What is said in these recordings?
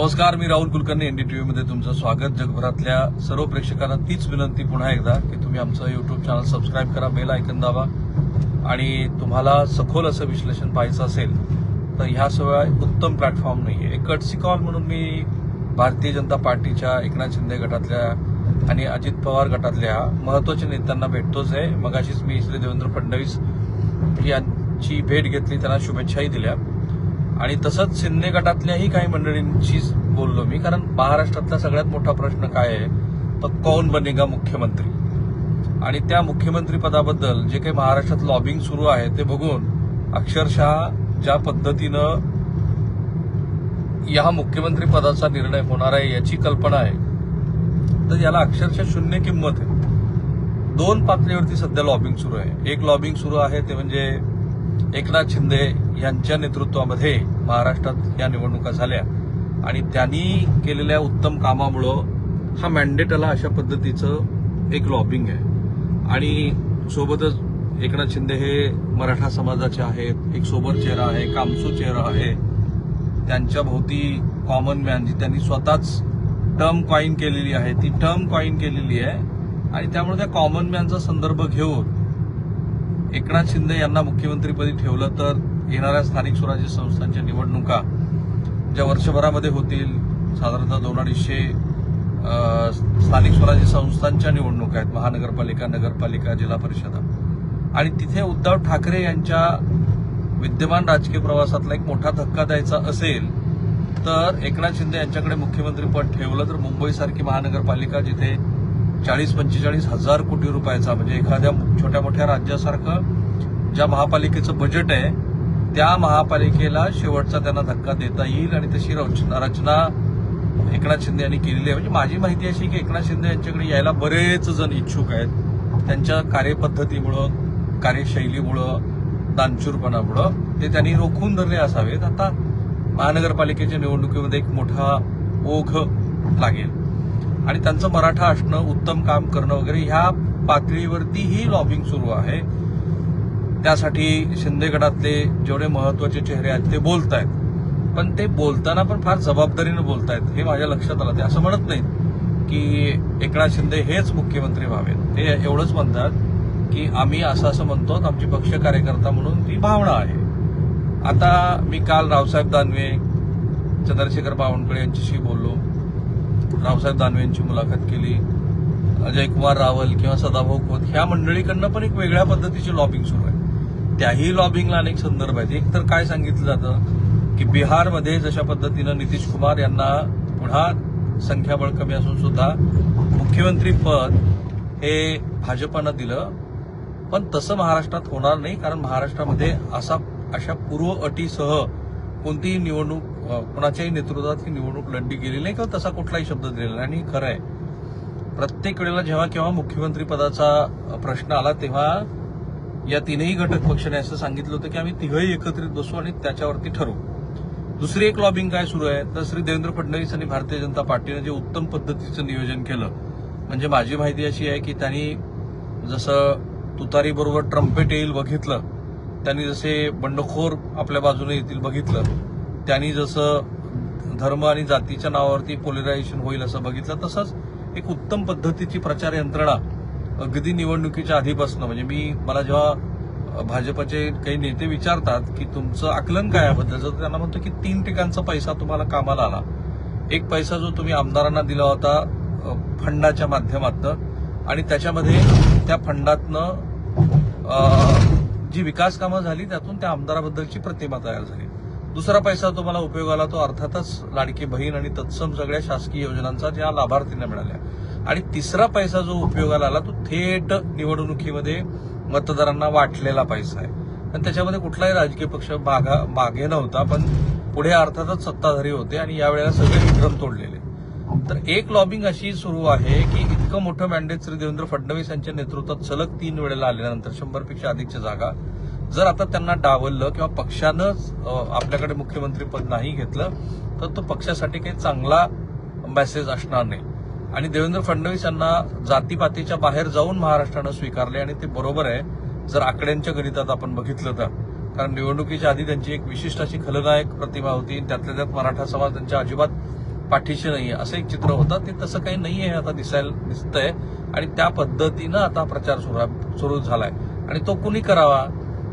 नमस्कार मी राहुल कुलकर्णी एनडीटीव्ही मध्ये तुमचं स्वागत. जगभरातल्या सर्व प्रेक्षकांना तीच विनंती पुन्हा एकदा की तुम्ही आमचं युट्यूब चॅनल सबस्क्राईब करा बेल ऐकन दाबा. आणि तुम्हाला सखोल असं विश्लेषण पाहायचं असेल तर ह्याशिवाय उत्तम प्लॅटफॉर्म नाही आहे एक कटसी कॉल म्हणून मी भारतीय जनता पार्टीच्या एकनाथ शिंदे गटातल्या आणि अजित पवार गटातल्या महत्त्वाच्या नेत्यांना भेटतोच आहे. मगाशीच मी श्री देवेंद्र फडणवीस यांची भेट घेतली त्यांना शुभेच्छाही दिल्या. आणि तसंच शिंदे गटातल्याही काही मंडळींशी बोललो मी कारण महाराष्ट्रातला सगळ्यात मोठा प्रश्न काय आहे? तर कौन बनेगा मुख्यमंत्री? आणि त्या मुख्यमंत्री पदाबद्दल जे काही महाराष्ट्रात लॉबिंग सुरू आहे ते बघून अक्षरशः ज्या पद्धतीनं या मुख्यमंत्री पदाचा निर्णय होणार आहे याची कल्पना आहे तर याला अक्षरशः शून्य किंमत आहे. दोन पातळीवरती सध्या लॉबिंग सुरू आहे. एक लॉबिंग सुरू आहे ते म्हणजे एकनाथ शिंदे यांच्या नेतृत्वामध्ये महाराष्ट्रात या निवडणुका झाल्या. आणि त्यांनी केलेल्या उत्तम कामामुळं हा मॅन्डेट आला अशा पद्धतीचं एक लॉबिंग आहे. आणि सोबतच एकनाथ शिंदे हे मराठा समाजाचे आहेत एक सोबर चेहरा आहे कामसू चेहरा आहे. त्यांच्या भोवती कॉमन मॅन जी त्यांनी स्वतःच टर्म कॉईन केलेली आहे ती टर्म कॉईन केलेली आहे. आणि त्यामुळे त्या कॉमन मॅनचा संदर्भ घेऊन एकनाथ शिंदे यांना मुख्यमंत्रीपदी ठेवलं तर येणाऱ्या स्थानिक स्वराज्य संस्थांच्या निवडणुका ज्या वर्षभरामध्ये होतील साधारणतः दोन अडीचशे स्थानिक स्वराज्य संस्थांच्या निवडणुका आहेत महानगरपालिका नगरपालिका जिल्हा परिषदा. आणि तिथे उद्धव ठाकरे यांच्या विद्यमान राजकीय प्रवासातला एक मोठा धक्का द्यायचा असेल तर एकनाथ शिंदे यांच्याकडे मुख्यमंत्रीपद ठेवलं तर मुंबईसारखी महानगरपालिका जिथे चाळीस पंचेचाळीस हजार कोटी रुपयाचा म्हणजे एखाद्या छोट्या मोठ्या राज्यासारखं ज्या महापालिकेचं बजेट आहे त्या महापालिकेला शेवटचा त्यांना धक्का देता येईल आणि तशी रचना रचना एकनाथ शिंदे यांनी केलेली आहे. म्हणजे माझी माहिती अशी की एकनाथ शिंदे यांच्याकडे यायला बरेच जण इच्छुक आहेत. त्यांच्या कार्यपद्धतीमुळं कार्यशैलीमुळं दानशूरपणामुळं ते त्यांनी रोखून धरले असावेत. आता महानगरपालिकेच्या निवडणुकीमध्ये एक मोठा ओघ लागेल. आणि त्यांचं मराठा असणं उत्तम काम करणं वगैरे ह्या पातळीवरती ही लॉबिंग सुरू आहे. त्यासाठी शिंदे गटातले जेवढे महत्त्वाचे चेहरे आहेत ते बोलत आहेत पण ते बोलताना पण फार जबाबदारीनं बोलतायत हे माझ्या लक्षात आलं ते. असं म्हणत नाहीत की एकनाथ शिंदे हेच मुख्यमंत्री व्हावेत. ते एवढंच म्हणतात की आम्ही असं असं म्हणतो आमची पक्ष कार्यकर्ता म्हणून ती भावना आहे. आता मी काल रावसाहेब दानवे चंद्रशेखर बावनकुळे यांच्याशी बोललो. रावसाहेब दानवे यांची मुलाखत केली अजयकुमार रावल किंवा सदाभाऊ खोत ह्या मंडळीकडनं पण एक वेगळ्या पद्धतीची लॉबिंग सुरू आहे. त्याही लॉबिंगला अनेक संदर्भ आहेत. एक तर काय सांगितलं जातं की बिहारमध्ये जशा पद्धतीनं नितीश कुमार यांना पुन्हा संख्याबळ कमी असून सुद्धा मुख्यमंत्री पद हे भाजपानं दिलं पण तसं महाराष्ट्रात होणार नाही कारण महाराष्ट्रामध्ये असा अशा पूर्व अटीसह कोणतीही निवडणूक कुणाच्याही नेतृत्वात ही निवडणूक लढली गेली नाही किंवा तसा कुठलाही शब्द दिलेला नाही. आणि हे खरं आहे. प्रत्येक वेळेला जेव्हा केव्हा मुख्यमंत्रीपदाचा प्रश्न आला तेव्हा या तीनही घटक पक्षाने असं सांगितलं होतं की आम्ही तिघही एकत्रित बसू आणि त्याच्यावरती ठरवू. दुसरी एक लॉबिंग काय सुरू आहे? तर श्री देवेंद्र फडणवीस आणि भारतीय जनता पार्टीनं जे उत्तम पद्धतीचं नियोजन केलं म्हणजे माझी माहिती अशी आहे की त्यांनी जसं तुतारीबरोबर ट्रम्पेट येईल बघितलं त्यांनी जसे बंडखोर आपल्या बाजूने येतील बघितलं त्यांनी जसं धर्म आणि जातीच्या नावावरती पोलरायझेशन होईल असं बघितलं तसंच एक उत्तम पद्धतीची प्रचार यंत्रणा अगदी निवडणुकीच्या आधीपासून. म्हणजे मी मला जेव्हा भाजपचे काही नेते विचारतात की तुमचं आकलन काय याबद्दल तर त्यांना म्हणतो की तीन ठिकाणचा पैसा तुम्हाला कामाला आला. एक पैसा जो तुम्ही आमदारांना दिला होता फंडाच्या माध्यमातनं आणि त्याच्यामध्ये त्या फंडातनं जी विकास कामं झाली त्यातून त्या आमदाराबद्दलची प्रतिमा तयार झाली. दुसरा पैसा तुम्हाला उपयोगाला तो अर्थातच लाडकी बहीण आणि तत्सम सगळ्या शासकीय योजनांचा ज्या लाभार्थींना मिळाल्या. आणि तिसरा पैसा जो उपयोगाला आला तो थेट निवडणुकीमध्ये मतदारांना वाटलेला पैसा आहे. आणि त्याच्यामध्ये कुठलाही राजकीय पक्ष मागा मागे नव्हता पण पुढे अर्थातच सत्ताधारी होते आणि यावेळेला सगळे विक्रम तोडलेले. तर एक लॉबिंग अशी सुरू आहे की इतकं मोठं मॅन्डेट श्री देवेंद्र फडणवीस यांच्या नेतृत्वात सलग तीन वेळेला आल्यानंतर शंभरपेक्षा अधिकच्या जागा जर आता त्यांना डावललं किंवा पक्षानंच आपल्याकडे मुख्यमंत्रीपद नाही घेतलं तर तो पक्षासाठी काही चांगला मेसेज असणार नाही. आणि देवेंद्र फडणवीस यांना जातीपातीच्या बाहेर जाऊन महाराष्ट्रानं स्वीकारले आणि ते बरोबर आहे जर आकड्यांच्या गणितात आपण बघितलं तर. कारण निवडणुकीच्या आधी त्यांची एक विशिष्ट अशी खलनायक प्रतिमा होती त्यातल्या त्यात मराठा समाज त्यांच्या अजिबात पाठीशी नाही असं एक चित्र होतं ते तसं काही नाही हे आता दिसायला दिसतंय. आणि त्या पद्धतीनं आता प्रचार सुरू सुरू झालाय. आणि तो कुणी करावा?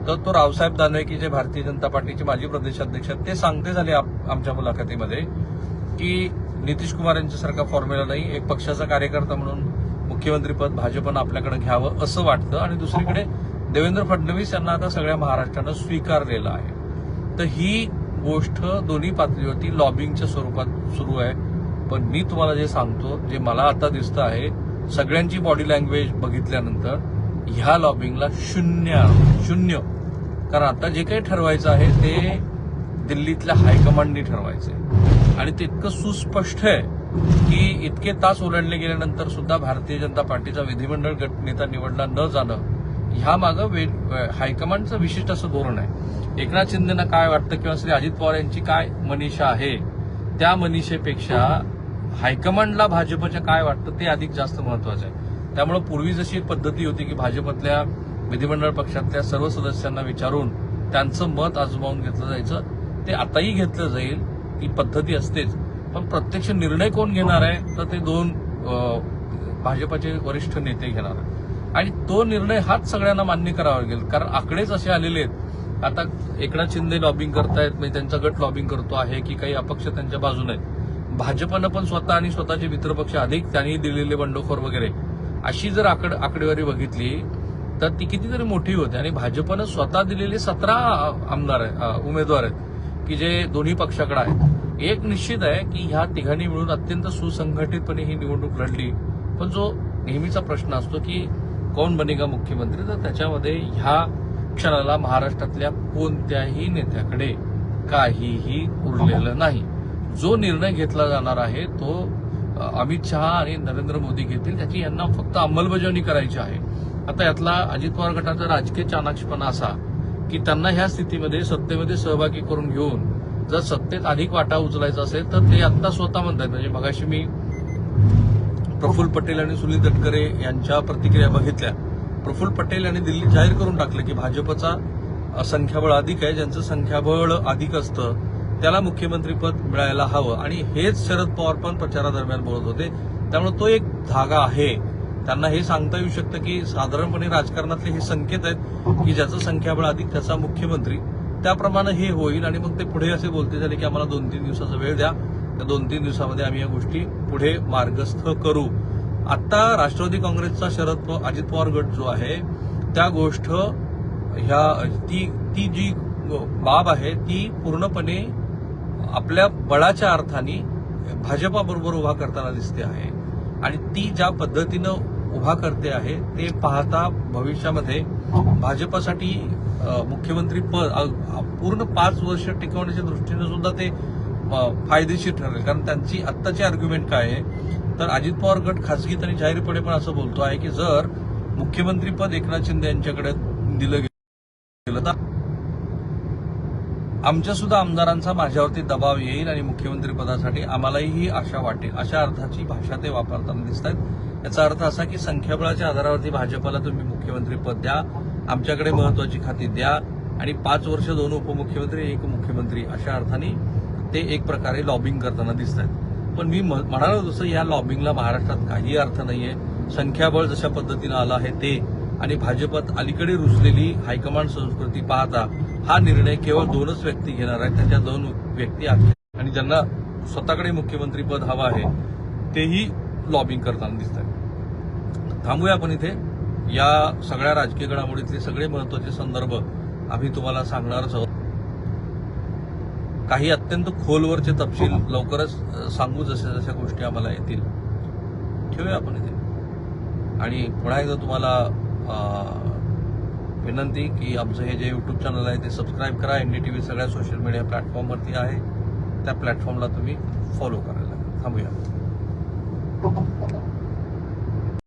तर तो रावसाहेब दानवे की जे भारतीय जनता पार्टीचे माजी प्रदेशाध्यक्ष आहेत ते सांगते झाले आमच्या मुलाखतीमध्ये की नितीश कुमार यांच्यासारखा फॉर्म्युला नाही एक पक्षाचा कार्यकर्ता म्हणून मुख्यमंत्रीपद भाजपनं आपल्याकडे घ्यावं असं वाटतं. आणि दुसरीकडे देवेंद्र फडणवीस यांना आता सगळ्या महाराष्ट्रानं स्वीकारलेलं आहे. तर ही गोष्ट दोन्ही पातळीवरती लॉबिंगच्या स्वरूपात सुरू आहे. पण मी तुम्हाला जे सांगतो जे मला आता दिसतं आहे सगळ्यांची बॉडी लँग्वेज बघितल्यानंतर ह्या लॉबिंगला शून्य शून्य कारण आता जे काही ठरवायचं आहे ते दिल्लीतल्या हायकमांडनी ठरवायचं आहे आणि ते इतकं सुस्पष्ट आहे की इतके तास ओलांडले गेल्यानंतर सुद्धा भारतीय जनता पार्टीचा विधिमंडळ गटनेता निवडला न जाणं ह्या मागं हायकमांडचं विशिष्ट असं धोरण आहे. एकनाथ शिंदेना काय वाटतं किंवा श्री अजित पवार यांची काय मनीषा आहे त्या मनीषेपेक्षा हायकमांडला भाजपच्या काय वाटतं ते अधिक जास्त महत्वाचं आहे. त्यामुळे पूर्वी जशी एक पद्धती होती की भाजपातल्या विधिमंडळ पक्षातल्या सर्व सदस्यांना विचारून त्यांचं मत आजमावून घेतलं जायचं. ते आताही घेतलं जाईल ती पद्धती असतेच. पण प्रत्यक्ष निर्णय कोण घेणार आहे तर ते दोन भाजपाचे वरिष्ठ नेते घेणार आहेत. आणि तो निर्णय हाच सगळ्यांना मान्य करावा लागेल कारण आकडेच असे आलेले आहेत. आता एकनाथ शिंदे लॉबिंग करतायत म्हणजे त्यांचा गट लॉबिंग करतो आहे की काही अपक्ष त्यांच्या बाजूने आहेत. भाजपनं पण स्वतः आणि स्वतःचे मित्रपक्ष अधिक त्यांनी दिलेले बंडखोर वगैरे. अशी जर आकड आकडेवारी बघितली तर ती कितीतरी मोठी होते. आणि भाजपनं स्वतः दिलेले सतरा आमदार आहेत उमेदवार आहेत की जे दोन्ही पक्षाकडे आहेत. एक निश्चित आहे की ह्या तिघांनी मिळून अत्यंत सुसंघटितपणे ही निवडणूक लढली. पण जो नेहमीचा प्रश्न असतो की कोण बनेगा मुख्यमंत्री? तर त्याच्यामध्ये ह्या क्षणाला महाराष्ट्रातल्या कोणत्याही नेत्याकडे काहीही उरलेलं नाही. जो निर्णय घेतला जाणार आहे तो अमित शहा आणि नरेंद्र मोदी घेतील त्याची यांना फक्त अंमलबजावणी करायची आहे. आता यातला अजित पवार गटाचा राजकीय चाणाक्षपणा असा की त्यांना ह्या स्थितीमध्ये सत्तेमध्ये सहभागी करून घेऊन जर सत्तेत अधिक वाटा उचलायचा असेल तर ते आता स्वतः म्हणतात म्हणजे मगाशी मी प्रफुल्ल पटेल आणि सुनील तटकरे यांच्या प्रतिक्रिया बघितल्या. प्रफुल्ल पटेल यांनी दिल्लीत जाहीर करून टाकलं की भाजपचा संख्याबळ अधिक आहे ज्यांचं संख्याबळ अधिक असतं त्याला मुख्यमंत्रीपद मिळायला हवं. आणि हेच शरद पवार पण प्रचारादरम्यान बोलत होते. त्यामुळे तो एक धागा आहे. त्यांना हे सांगता येऊ शकतं की साधारणपणे राजकारणातले हे संकेत आहेत की ज्याचं संख्याबळ अधिक त्याचा मुख्यमंत्री. त्याप्रमाणे हे होईल आणि मग ते पुढे असे बोलते झाले की आम्हाला दोन तीन दिवसाचा वेळ द्या. त्या दोन तीन दिवसामध्ये आम्ही या गोष्टी पुढे मार्गस्थ करू. आता राष्ट्रवादी काँग्रेसचा शरद अजित पवार गट जो आहे त्या गोष्ट ह्या ती ती जी बाब आहे ती पूर्णपणे आपल्या बळाच्या अर्थाने भाजपाबरोबर उभा करताना दिसते आहे. आणि ती ज्या पद्धतीनं उभा करते आहे ते पाहता भविष्यामध्ये भाजपासाठी मुख्यमंत्री पद पूर्ण पाच वर्ष टिकवण्याच्या दृष्टीने सुद्धा ते फायदेशीर ठरेल. कारण त्यांची आत्ताची आर्ग्युमेंट काय आहे? तर अजित पवार गट खासगीत आणि जाहीरपणे पण असं बोलतो आहे की जर मुख्यमंत्रीपद एकनाथ शिंदे यांच्याकडे दिलं गेलं तर आमच्या सुद्धा आमदारांचा माझ्यावरती दबाव येईल आणि मुख्यमंत्री पदासाठी आम्हालाही ही आशा वाटेल. अशा अर्थाची भाषा ते वापरताना दिसत आहेत याचा अर्थ असा की संख्याबळाच्या आधारावरती भाजपला तुम्ही मुख्यमंत्री पद द्या आमच्याकडे महत्वाची खाती द्या आणि पाच वर्ष दोन उपमुख्यमंत्री एक मुख्यमंत्री अशा अर्थाने ते एक प्रकारे लॉबिंग करताना दिसत आहेत पण मी म्हणालो तसं या लॉबिंगला महाराष्ट्रात काही अर्थ नाहीये. संख्याबळ जशा पद्धतीनं आलं आहे ते. आणि भाजपात अलीकडे रुजलेली हायकमांड संस्कृती पाहता हा निर्णय केवळ दोनच व्यक्ती घेणार आहेत त्याच्या दोन व्यक्ती आहेत. आणि ज्यांना स्वतःकडे मुख्यमंत्री पद हवं आहे तेही लॉबिंग करताना दिसत आहेत थांबूया आपण इथे. या सगळ्या राजकीय घडामोडीतले सगळे महत्त्वाचे संदर्भ आम्ही तुम्हाला सांगणारच आहोत. काही अत्यंत खोलवरचे तपशील लवकरच अ, सांगू जशा जशा गोष्टी आम्हाला येतील. ठेवूया आपण इथे. आणि पुन्हा एकदा तुम्हाला विनंती की आमचं हे जे यूट्यूब चॅनल आहे ते सबस्क्राईब करा. इनडी टी व्ही सगळ्या सोशल मीडिया प्लॅटफॉर्मवरती आहे. त्या प्लॅटफॉर्मला तुम्ही फॉलो करायला. थांबूया. हो, हो.